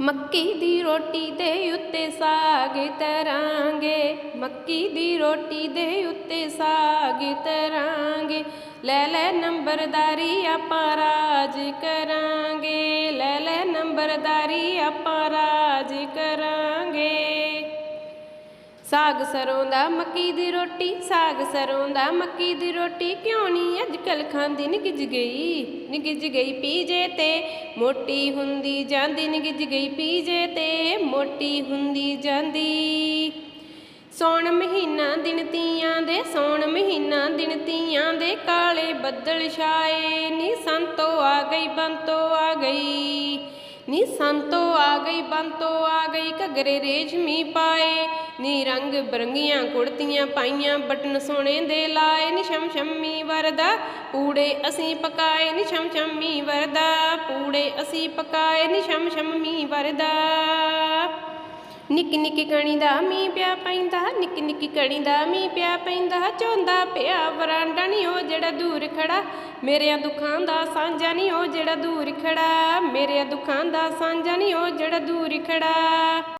ਮੱਕੀ ਦੀ ਰੋਟੀ ਦੇ ਉੱਤੇ ਸਾਗ ਤਰਾਂਗੇ। ਮੱਕੀ ਦੀ ਰੋਟੀ ਦੇ ਉੱਤੇ ਸਾਗ ਤਰਾਂਗੇ। ਲੈ ਲੈ ਨੰਬਰਦਾਰੀ ਆਪਾਂ ਰਾਜ ਕਰਾਂਗੇ। ਲੈ ਲੈ ਨੰਬਰਦਾਰੀ ਆਪਾਂ ਰਾਜ ਕਰਾਂਗੇ। ਸਾਗ ਸਰੋਂ ਦਾ ਮੱਕੀ ਦੀ ਰੋਟੀ। ਸਾਗ ਸਰੋਂ ਦਾ ਮੱਕੀ ਦੀ ਰੋਟੀ। ਕਿਉਂ ਨਹੀਂ? ਅੱਜ ਕੱਲ ਖਾਂਦੀ ਨੀ ਗਿੱਜ ਗਈ। ਨੀ ਗਿੱਜ ਗਈ ਪੀਜੇ ਤੇ। ਮੋਟੀ ਹੁੰਦੀ ਜਾਂਦੀ ਨੀ ਗਿੱਜ ਗਈ ਪੀਜੇ ਤੇ। ਮੋਟੀ ਹੁੰਦੀ ਜਾਂਦੀ ਸੌਣ ਮਹੀਨਾ ਦਿਨ ਤੀਆਂ ਦੇ। ਸੌਣ ਮਹੀਨਾ ਦਿਨ ਤੀਆਂ ਦੇ। ਕਾਲੇ ਬੱਦਲ ਛਾਏ। ਨੀ ਸੰਤੋ ਆ ਗਈ, ਬੰਤੋ ਆ ਗਈ। ਨੀ ਸੰਤੋ ਆ ਗਈ, ਬੰਤੋ ਆ ਗਈ। ਘਗਰੇ ਰੇਸ਼ਮੀ ਪਾਏ। ਨੀ ਰੰਗ ਬਰੰਗੀਆਂ ਕੁੜਤੀਆਂ ਪਾਈਆਂ ਬਟਨ ਸੋਨੇ ਦੇ ਲਾਏ ਨੀ ਸ਼ਮ ਸ਼ਮੀ ਵਰਦਾ, ਪੂੜੇ ਅਸੀਂ ਪਕਾਏ ਨੀ ਸ਼ਮ ਸ਼ਮੀ ਵਰਦਾ, ਪੂੜੇ ਅਸੀਂ ਪਕਾਏ ਨੀ ਸ਼ਮ ਸ਼ਮੀ ਵਰਦਾ। ਨਿੱਕੀ ਨਿੱਕੀ ਕਣੀ ਦਾ ਮੀਂਹ ਪਿਆ ਪੈਂਦਾ, ਨਿੱਕੀ ਨਿੱਕੀ ਕਣੀ ਦਾ ਮੀਂਹ ਪਿਆ ਪੈਂਦਾ, ਚੋਂਦਾ ਪਿਆ ਵਰਾਂਡਾ ਨਹੀਂ ਉਹ ਜਿਹੜਾ ਦੂਰ ਖੜਾ, ਮੇਰਿਆਂ ਦੁੱਖਾਂ ਦਾ ਸਾਂਝਾ ਨਹੀਂ ਉਹ ਜਿਹੜਾ ਦੂਰ ਖੜਾ, ਮੇਰਿਆਂ ਦੁੱਖਾਂ ਦਾ ਸਾਂਝਾ ਨਹੀਂ ਉਹ ਜਿਹੜਾ ਦੂਰ ਖੜਾ।